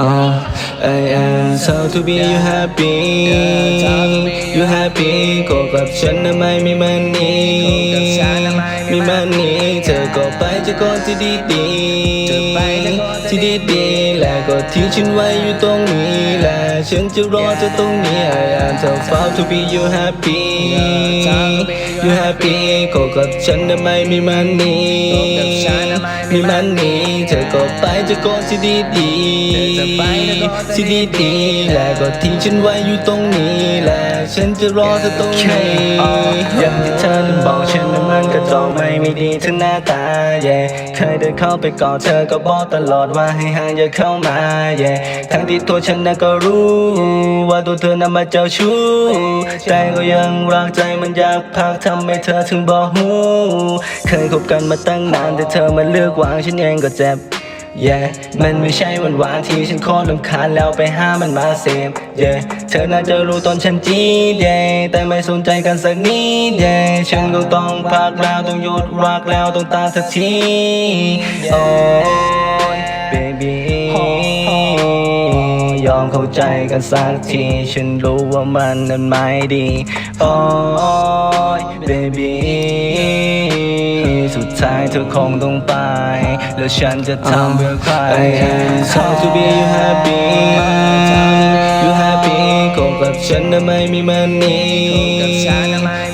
Ah, I am. So to be you happy, you happy. Go up, shine my money. จะก่อนที่ดีดีที่ดีดีๆและก็ทิ้งฉันไว้อยู่ตรงนี้และฉันจะรอเธอตรงนี้ I am so proud to be you happy you happy ก็กับฉันนะไม่มีมันนี่มีมันนี่เธอก็ไปจะก่อนที่ดีดีที่ดีดีๆและก็ทิ้งฉันไว้อยู่ตรงนี้และฉันจะรอเธอตรงนี้ กระจอกไม่มีดีทั้งหน้าตาเย่เคยเดินเข้าไปกอดเธอก็บอกตลอดว่าให้ห่างอย่าเข้ามาเย่ทั้งที่ตัวฉันนั้นก็รู้ ว่าตัวเธอน่ะมาเจ้าชู้แต่ก็ยังรักใจมันอยากพักทำให้เธอถึงบอกหูเคยคบกันมาตั้งนานแต่เธอมาเลือกวางฉันเองก็เจ็บ yeah มันไม่ใช่วันวานที่ฉันโคตรลำคาญแล้วไปห้ามันมาเสพ yeah เธอน่าจะรู้ตอนฉันจีด yeah แต่ไม่สนใจกันสักนิด yeah ฉันก็ต้องพักแล้วต้องหยุดรักแล้วต้องตาสักทีโอ้ย baby ยอมเข้าใจกันสักที ฉันรู้ว่ามันนั้นไม่ดีโอ้ย baby สุดท้ายเธอคงต้องไป แล้วฉันจะทำเพื่อใคร I am so to be you happy you happy ก็กับฉันนะไม่มีมันนี่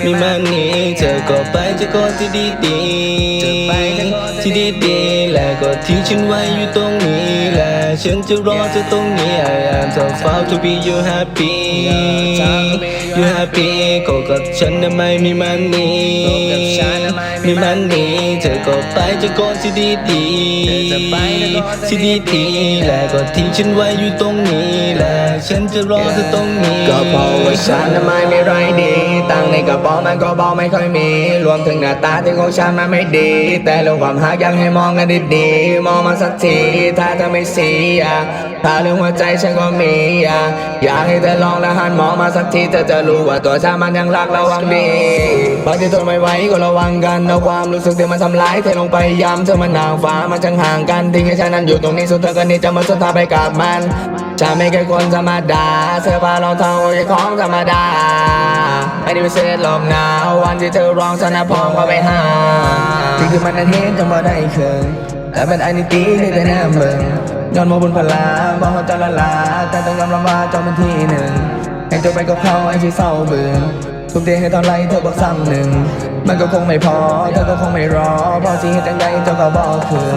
มีมันนี่เธอก็ไปจะก่อนที่ดีดีๆที่ดีดีๆและก็ทิ้งฉันไว้อยู่ตรงนี้และ ฉันจะรอเธอตรงนี้ I am so proud to be you happy you happy ก็กับฉันนะไม่มีมันนี่มีมันนี่เธอก็ไปจะก่อนที่ดีดีๆที่ดีดีๆและก็ทิ้งฉันไว้อยู่ตรงนี้และฉันจะรอเธอตรงนี้ก็เพราะว่าฉันน่ะไม่มีไรดีตังค์ในกระเป๋ามันก็บอกไม่ค่อยมี รวมถึงหน้าตาที่ของฉันมันไม่ดี แต่เรื่องความหักอยากให้มองกันดีๆมองมาสักทีถ้าเธอไม่เียถ้าเรื่องหัวใจฉันก็มีอะอยากให้เธอลองและหันมองมาสักทีเธอจะรู้ว่าตัวฉันมันยังรักและวังดีบางทีทนไม่ไหวก็ระวังกันเอาความรู้สึกที่มันทำร้ายเธอลงไปย้ำเธอมันนางฟ้ามันจังห่างกันทิ้งให้ฉันนั้นอยู่ตรงนี้สุดเธอก็นี่จะมาสุดท้ายไปกับมันฉันไม่ใช่คนธรรมดาเสื้อผ้ารองเท้าแค่ของธรรมดาไม่ได้พิเศษหรอกนะวันที่เธอร้องฉันนะพร้อมเข้าไปหาที่คือมันนั้นเห็นจนบ่ได้เคยแต่เป็นไอ้นี่ตีได้แต่แน่เมือง ย้อนมาบนพลาบอกเขาจะละลา แต่ต้องยอมรับว่าจอมเป็นที่หนึ่งไอ้เจ้าไปก็เข้าไอ้ที่เศร้าเบื่อทุบเตียงให้ตอนไรเธอบอกซ้ำหนึ่ง มันก็คงไม่พอ เธอก็คงไม่รอเพราะสิเหตุใดเจ้าก็บอกคือ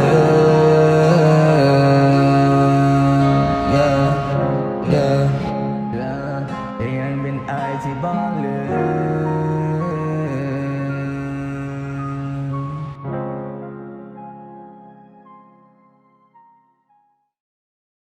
เธอยังเป็นไอที่บ้องเลย